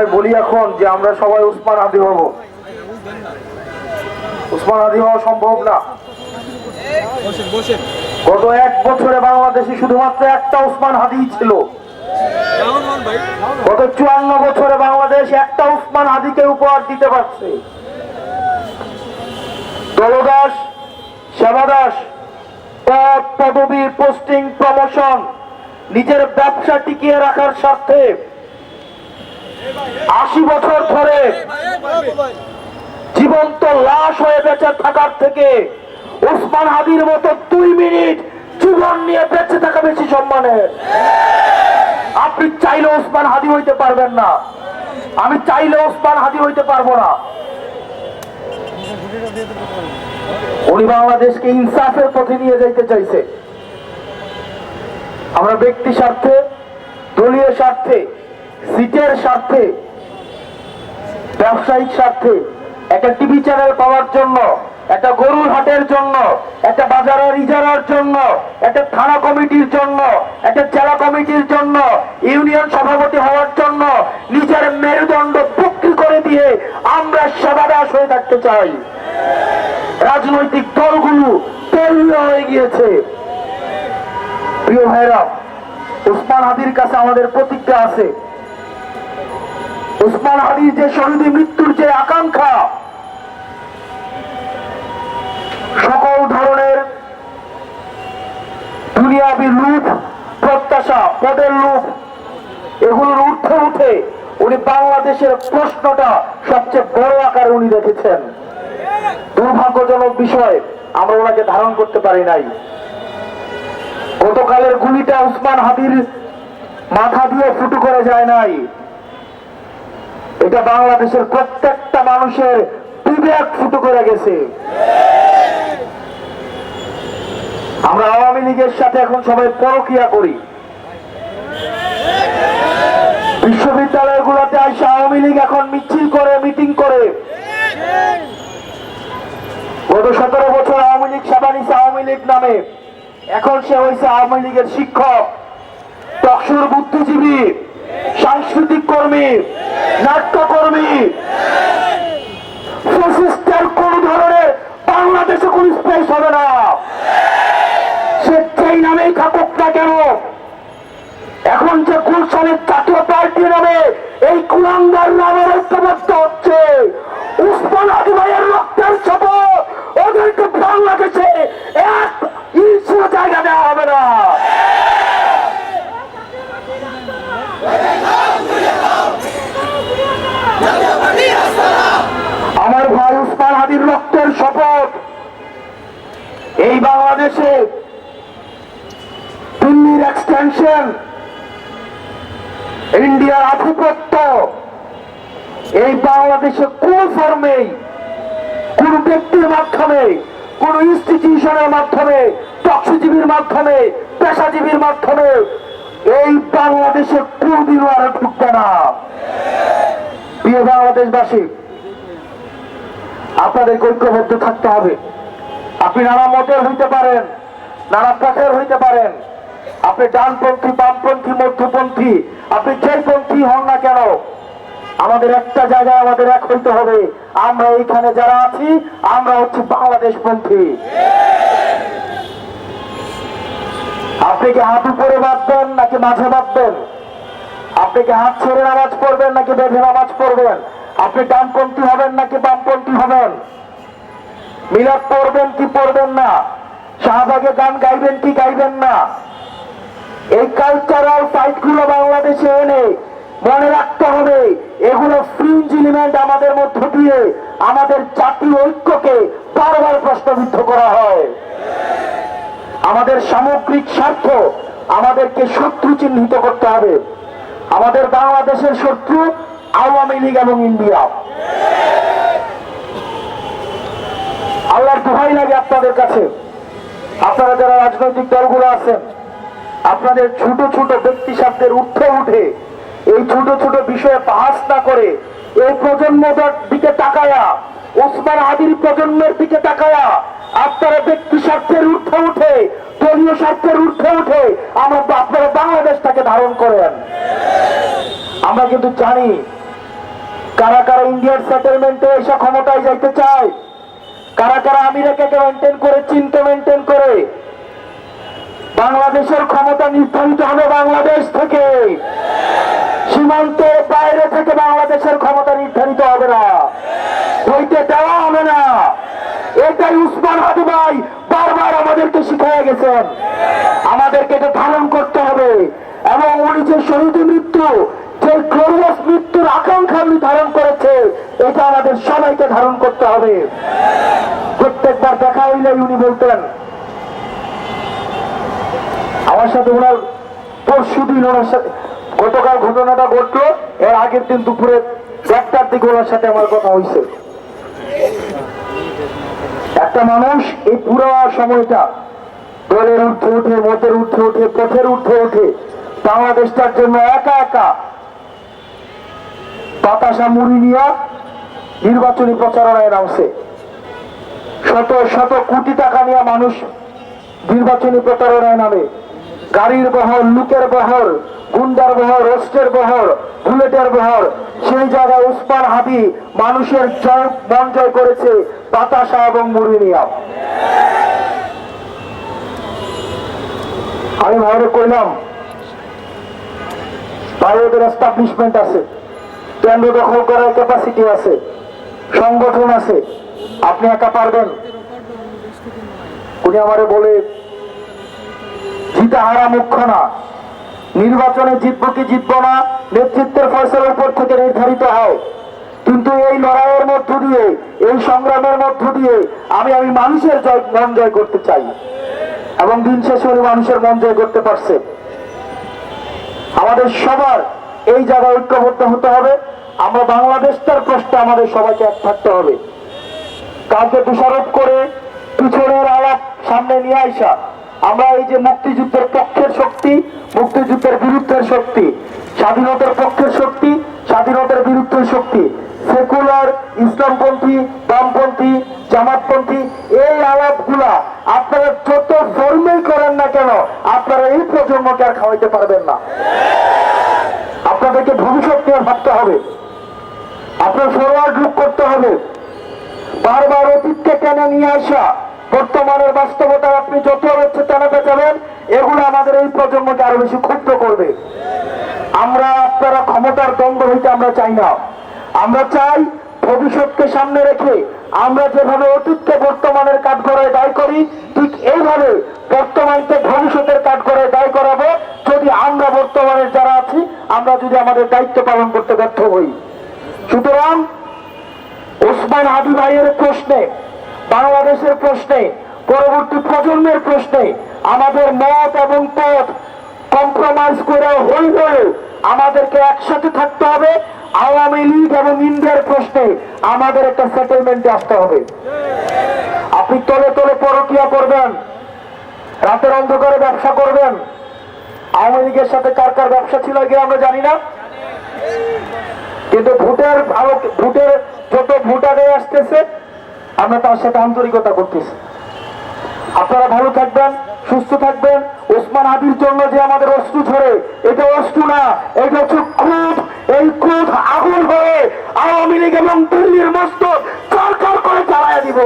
সবাই বলি এখন যে আমরা সবাই উসমান হাদি হব। উসমান হাদি হওয়া সম্ভব না। গত এক বছরে বাংলাদেশে শুধুমাত্র একটা উসমান হাদি ছিল। গত চুয়ান্ন বছরে বাংলাদেশ একটা উসমান হাদিকে উপহার দিতে পারছে। দলদাস, সেবাদাস পদ পদবী পোস্টিং প্রমোশন নিজের ব্যবসা টিকিয়ে রাখার স্বার্থে আশি বছর ধরে জীবন্ত লাশ হয়ে বেঁচে থাকার থেকে উসমান হাদির মতো দুই মিনিট জীবন নিয়ে বেঁচে থাকা বেশি সম্মানের আপনি চাইলে ওসমান হাদি হইতে পারবেন না। আমি চাইলে ওসমান হাদি হইতে পারব না। উনি বাংলাদেশকে ইনসাফের পথে নিয়ে যাইতে চাইছে। আমরা ব্যক্তি স্বার্থে, দলীয় স্বার্থে সিটের স্বার্থে, ব্যবসায়িক স্বার্থে, একটা টিভি চ্যানেল পাওয়ার জন্য, একটা গরুর হাটের জন্য, একটা বাজারের ইজারার জন্য, একটা থানা কমিটির জন্য, একটা জেলা কমিটির জন্য, ইউনিয়ন সভাপতি হওয়ার জন্য, নিজের মেরুদণ্ড বিক্রি করে দিয়ে আমরা সেবাদাস হয়ে থাকতে চাই। রাজনৈতিক দলগুলো তৈরি হয়ে গিয়েছে। প্রিয় ভাইরা উসমান হাদির কাছে আমাদের প্রতিজ্ঞা আছে। উসমান হাদির যে শহীদ মৃত্যুর যে আকাঙ্ক্ষা, সকল ধরনের দুনিয়াবি লুপ প্রত্যাশা, পদের লুপ এগুলোর ঊর্ধ্বে উঠে উনি বাংলাদেশের প্রশ্নটা সবচেয়ে বড় আকারে উনি রেখেছেন। দুর্ভাগ্যজনক বিষয়, আমরা ওনাকে ধারণ করতে পারি নাই। গতকালের গুলিটা উসমান হাদির মাথা দিয়ে ফুটু করে যায় নাই। এটা বাংলাদেশের প্রত্যেকটা মানুষের বিবেক ফুটো করে গেছে। আমরা আওয়ামী লীগের সাথে এখন সবাই পরকিয়া করি। বিশ্ববিদ্যালয় বিশ্ববিদ্যালয়গুলোতে আসে আওয়ামী লীগ এখন মিছিল করে, মিটিং করে। গত সতেরো বছর আওয়ামী লীগ সেবা নিছে আওয়ামী লীগ নামে। এখন সে হয়েছে আওয়ামী লীগের শিক্ষক টকসুর বুদ্ধিজীবী। সাংস্কৃতিক কর্মী নাট্যকর্মী ফ্যাসিস্টের কোন ধরনের বাংলাদেশে কোন স্পেস হবে না সে যেই নামেই থাকুক না কেন এখন যে গুলশানের জাতীয় পার্টি নামে এই কুলাঙ্গার নামের ঐক্যবদ্ধ হচ্ছে উসমান আদি ভাইয়ের রক্তের শপথ ওদেরকে বাংলাদেশে এক ইঞ্চিও জায়গা দেওয়া হবে না আমার ভাই উসমান হাদির রক্তের শপথ এই বাংলাদেশে দিল্লির এক্সটেনশন ইন্ডিয়ার আধিপত্য, এই বাংলাদেশে কোন ফর্মেই কোন ব্যক্তির মাধ্যমে, কোন ইনস্টিটিউশনের মাধ্যমে টক্সিজীবীর মাধ্যমে, পেশাজীবীর মাধ্যমে এই বাংলাদেশে কোনদিনও আর ঢুকবে না। প্রিয় বাংলাদেশবাসী আপনাদের ঐক্যবদ্ধ থাকতে হবে। আপনি নানা মতের হইতে পারেন, নানা পথের হইতে পারেন। আপনি ডানপন্থী, বামপন্থী, মধ্যপন্থী, আপনি যেই পন্থী হন না কেন, আমাদের একটা জায়গায় আমাদের এক হইতে হবে। আমরা এইখানে যারা আছি, আমরা হচ্ছে বাংলাদেশ পন্থী আপনি কি হাত উপরে বাঁধবেন নাকি মাঝে বাঁধবেন? আপনি কি হাত ছেড়ে নামাজ পড়বেন নাকি বেঁধে নামাজ পড়বেন? আপনি ডানপন্থী হবেন নাকি বামপন্থী হবেন? মিলাদ পড়বেন কি পড়বেন না? শাহবাগে গান গাইবেন কি গাইবেন না? এই কালচারাল সাইটগুলো বাংলাদেশে এনে মনে রাখতে হবে, এগুলো ফ্রিঞ্জ এলিমেন্ট আমাদের মধ্য দিয়ে আমাদের জাতীয় ঐক্যকে বারবার প্রশ্নবিদ্ধ করা হয়। আমাদের সামগ্রিক স্বার্থ আমাদেরকে শত্রু চিহ্নিত করতে হবে। আমাদের বাংলাদেশের শত্রু আওয়ামী লীগ এবং ইন্ডিয়া। লাগে আপনাদের কাছে, আপনারা যারা রাজনৈতিক দলগুলো আছেন, আপনাদের ছোট ছোট ব্যক্তি স্বার্থের ঊর্ধ্বে উঠে, এই ছোট ছোট বিষয়ে বাহাস না করে, এই প্রজন্মটার দিকে তাকায়া, ওসমান আদির প্রজন্মের দিকে তাকায়া, আপনারা ব্যক্তি স্বার্থের ঊর্ধ্বে উঠে, দলীয় স্বার্থের ঊর্ধ্বে উঠে, আমরা আপনারা বাংলাদেশটাকে ধারণ করেন। আমরা কিন্তু জানি, কারা কারা ইন্ডিয়ার সেটেলমেন্টে এসে ক্ষমতায় যাইতে চায় কারা কারা আমেরিকাকে মেনটেন করে, চিনতে মেনটেন করে? বাংলাদেশের ক্ষমতা নির্ধারিত হবে বাংলাদেশ থেকে। সীমান্তের বাইরে থেকে বাংলাদেশের ক্ষমতা নির্ধারিত হবে না। হইতে দেওয়া হবে না। এটাই উসমান হাদি ভাই বারবার আমাদেরকে শিখিয়ে গেছেন। আমাদেরকে এটা ধারণ করতে হবে। এবং উনি যে শহীদ মৃত্যু যে গ্লোরিয়াস মৃত্যুর আকাঙ্ক্ষা উনি ধারণ করেছে, এটা আমাদের সবাইকে ধারণ করতে হবে। প্রত্যেকবার দেখা হইলে উনি বলতেন, আমার সাথে ওনার পরশু দিন ওনার সাথে গতকাল ঘটনাটা ঘটলো, এর আগের দিন দুপুরে একটার দিকে ওনার সাথে আমার কথা হয়েছে একটা মানুষ এই পুরো সময়টা দলের উঠে উঠে, মতের উঠে উঠে, পথের উঠে উঠে, বাংলাদেশটার জন্য একা একা বাতাসা মুড়ি নিয়ে নির্বাচনী প্রচারণায় নামছে। শত শত কোটি টাকা নিয়ে মানুষ নির্বাচনী প্রচারণায় নামে। গাড়ির বহর, লুকের বহর, গুন্ডার বহর, রোস্টের বহর, বুলেটের বহর, সেই জায়গায় উসমান হাদি মানুষের জয় মন জয় করেছে বাতাসা এবং মুড়ি নিয়া। আমি ভাবে কইলাম ভারতের এস্টাবলিশমেন্ট আছে। কেন্দ্র দখল করার ক্যাপাসিটি আছে, সংগঠন আছে, আপনি একা পারবেন। উনি আমারে বলে জিতা হারা মুখ্য না, নির্বাচনে জিতবো কি জিতবো না, নেতৃত্বের ফয়সলার উপর থেকে নির্ধারিত হয়। কিন্তু এই লড়াইয়ের মধ্য দিয়ে, এই সংগ্রামের মধ্য দিয়ে আমি আমি মানুষের মন জয় করতে চাই। এবং দিন শেষে মানুষের মন জয় করতে পারছে। আমাদের সবার এই জায়গায় ঐক্যবদ্ধ হতে হবে। আমরা বাংলাদেশটার প্রশ্নে আমাদের সবাইকে এক থাকতে হবে। কাউকে দোষারোপ করে পিছনের আলাপ সামনে নিয়ে আসা আমরা এই যে মুক্তিযুদ্ধের পক্ষের শক্তি, মুক্তিযুদ্ধের বিরুদ্ধের শক্তি, স্বাধীনতার পক্ষের শক্তি, স্বাধীনতার বিরুদ্ধের শক্তি, সেকুলার, ইসলামপন্থী, বামপন্থী, জামাতপন্থী, এই আলাপগুলা আপনারা যত ধর্মেই করেন না কেন, আপনারা এই প্রজন্মকে আর খাওয়াইতে পারবেন না। আপনাদেরকে ভবিষ্যৎ নিয়ে ভাবতে হবে। আপনার ফরওয়ার্ড লুক করতে হবে। বারবার অতীতকে টেনে নিয়ে আসা, বর্তমানের বাস্তবতায় আপনি যত হচ্ছে টানাতে যাবেন এগুলো আমাদের এই প্রজন্মকে আরও বেশি ক্ষুব্ধ করবে। আমরা আপনারা ক্ষমতার দ্বন্দ্ব হইতে আমরা চাই না। আমরা চাই ভবিষ্যৎকে সামনে রেখে আমরা যেভাবে অতীতকে বর্তমানের কাঠগড়ায় দায় করি, ঠিক এইভাবে বর্তমানকে ভবিষ্যতের কাঠ কাঠগড়ায় দায় করাবো। যদি আমরা বর্তমানের আমরা যদি আমাদের দায়িত্ব পালন করতে ব্যর্থ হই। সুতরাং ওসমান হাদি ভাইয়ের প্রশ্নে, বাংলাদেশের প্রশ্নে, পরবর্তী প্রজন্মের প্রশ্নে আমাদের মত এবং পথ কম্প্রোমাইজ করে হইলেও আমাদেরকে একসাথে থাকতে হবে। আওয়ামী লীগ এবং ইন্ডিয়ার প্রশ্নে আমাদের একটা সেটেলমেন্টে আসতে হবে। আপনি তলে তলে পরকিয়া করবেন, রাতের অন্ধকারে ব্যবসা করবেন আওয়ামী লীগের সাথে কার কার ব্যবসা ছিল আগে আমরা জানি না। কিন্তু ভোটের আলো ভোটের যত ভোটারে আসতেছে, আমরা তার সাথে আন্তরিকতা করতেছি। আপনারা ভালো থাকবেন, সুস্থ থাকবেন। ওসমান আদির জন্য যে আমাদের অস্ত্র ঝরে, এটা অস্ত্র না, এটা হচ্ছে ক্রোধ এই ক্রোধ আগুন হয়ে আওয়ামী লীগ এবং দিল্লির মস্ত কার কার করে চালায় দিব?